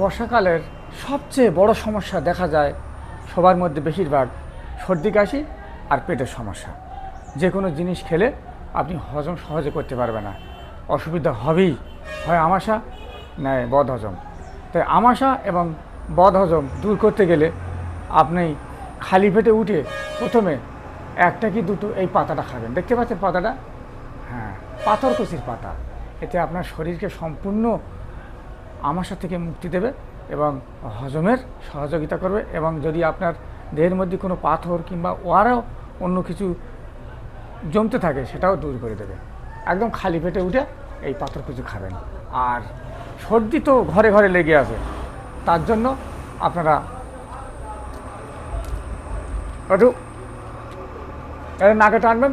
বর্ষাকালের সবচেয়ে বড় সমস্যা দেখা যায় সবার মধ্যে বেশিরভাগ সর্দি, কাশি আর পেটের সমস্যা। যে কোনো জিনিস খেলে আপনি হজম সহজে করতে পারবে না। অসুবিধা হবেই, হয় আমাশা, নয় বদ হজম তাই আমাশা এবং বদ হজম দূর করতে গেলে আপনি খালি পেটে উঠে প্রথমে একটা কি দুটো এই পাতাটা খাবেন। দেখতে পাচ্ছেন পাতাটা? হ্যাঁ পাথরকুচির পাতা। এতে আপনার শরীরকে সম্পূর্ণ আমাশা থেকে মুক্তি দেবে এবং হজমের সহযোগিতা করবে এবং যদি আপনার দেহের মধ্যে কোনো পাথর কিংবা ওয়ারও অন্য কিছু জমতে থাকে, সেটাও দূর করে দেবে। একদম খালি পেটে উঠে এই পাথর কিছু খাবেন। আর সর্দি তো ঘরে ঘরে লেগে আছে, তার জন্য আপনারা একটু নাকে টানবেন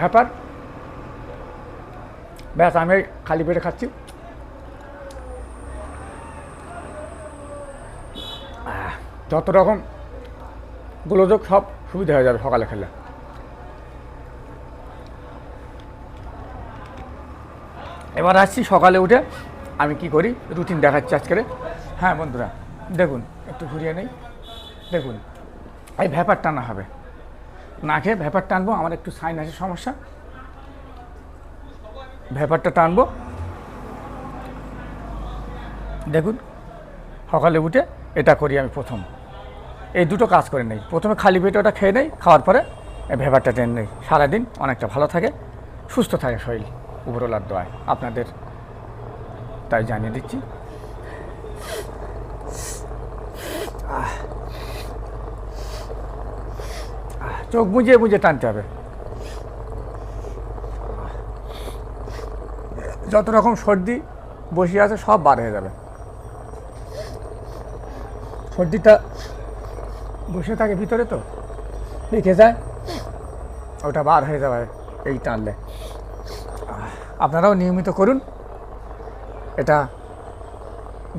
ব্যাপার। ব্যাস, আমি খালি পেটে খাচ্ছি। যত রকম গোলযোগ, সব সুবিধা হয়ে যাবে সকালে খেলে এবার আসছি সকালে উঠে। আমি কি করি? রুটিন দেখাচ্ছি আজকে। হ্যাঁ বন্ধুরা, দেখুন, একটু ঘুরিয়ে নেই। দেখুন, এই ভ্যাপার টানা হবে। না খেয়ে ভ্যাপার টানবো, আমার একটু সাইনাসের সমস্যা। ভ্যাপারটা টানবো। দেখুন, সকালে উঠে এটা করি আমি প্রথম। এই দুটো কাজ করে নেই। প্রথমে খালি পেটে ওটা খেয়ে নেই, খাওয়ার পরে ভেবারটা টেনে নেই। সারাদিন অনেকটা ভালো থাকে, সুস্থ থাকে শরীর, উপরওয়ালার দোয়ায়। আপনাদের তাই জানিয়ে দিচ্ছি। চোখ বুঝিয়ে বুঝে টানতে হবে। যত রকম সর্দি, বসে আছে, সব বার হয়ে যাবে। সর্দিটা বসে থাকে ভিতরে তো। লিখে যায়, ওটা বার হয়ে যাবে এই টানলে। আপনারাও নিয়মিত করুন। এটা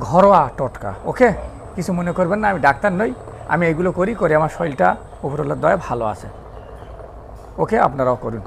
ঘরোয়া টোটকা, ওকে? কিছু মনে করবেন না, আমি ডাক্তার নই। আমি এগুলো করি, করে। আমার শরীরটা উপরওয়ালার দয়া ভালো আছে। ওকে, আপনারাও করুন।